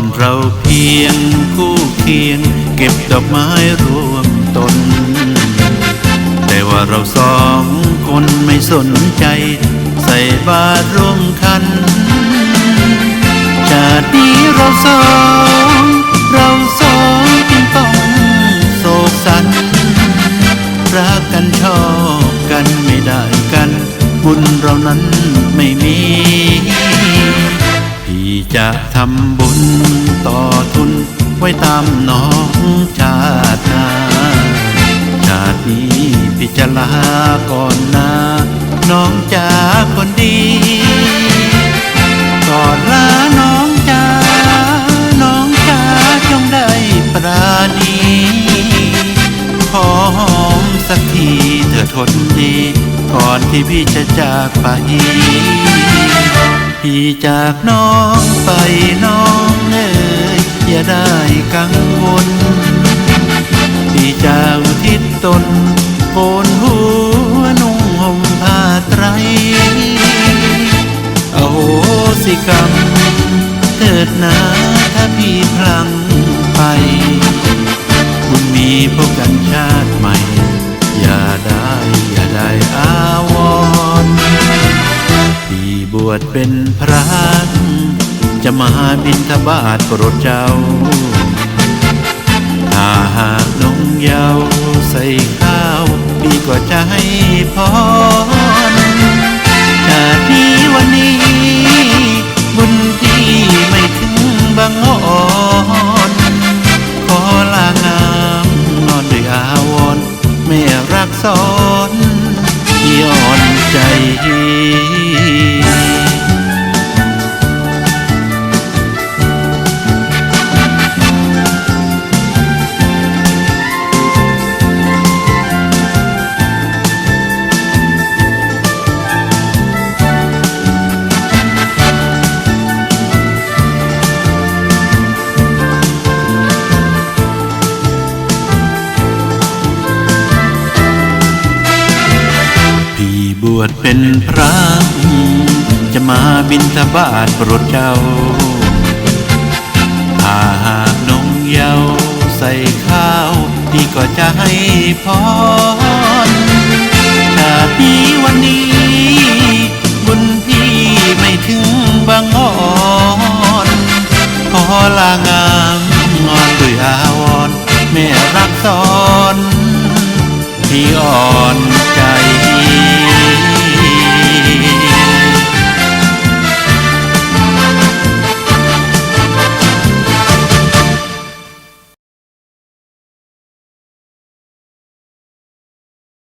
อนเราเพียงคู่เคียง เก็บดอกไม้รวมตน แต่ว่าเราสองคนไม่สนใจ ใส่บาตรร่วมคัน ชาตินี้เราสองเราสองจึงต้องโศกสันรักกันชอบกันไม่ได้กัน บุญเรานั้นไม่มี จะทำบุญต่อทุนไว้ตามน้องชาตินาชาตินี้พี่จะลาก่อนนะน้องจ๋าคนดีก่อนลาน้องจ๋าน้องจ๋าจงได้ปราณีขอหอมสักทีเธอทนดี ก่อนที่พี่จะจากไป พี่จากน้องไปน้องเอ๋ยอย่าได้กังวล พี่จะอุทิศตนโกนหัวนุ่งห่มผ้าไตรโอ้สิกรรมเถิดนาถ้าพี่พลังไปคุณมีพบกันชาติใหม่ อย่าได้ อย่าได้อาวรณ์ วชเป็นพระ จะมาบินทบาทโปรดเจ้า ถ้าหากนงเยาวใส่ข้าวพี่ก็จะให้พรชาตินี้วันนี้ บุญพี่ไม่ถึงบางอ่อนขอลางามนอนด้วยอาวรณ์ไม่รักซ้อนย้อนใจ บวชเป็นพระ จะมาบินทบาทโปรดเจ้า ถ้าหากนงเยาใส่ข้าวพี่ก็จะให้พรชาตินี้วันนี้ บุญพี่ไม่ถึงบางอ่อนขอลางามงอนด้วยอาวรแม่รักสอนพี่อ่อน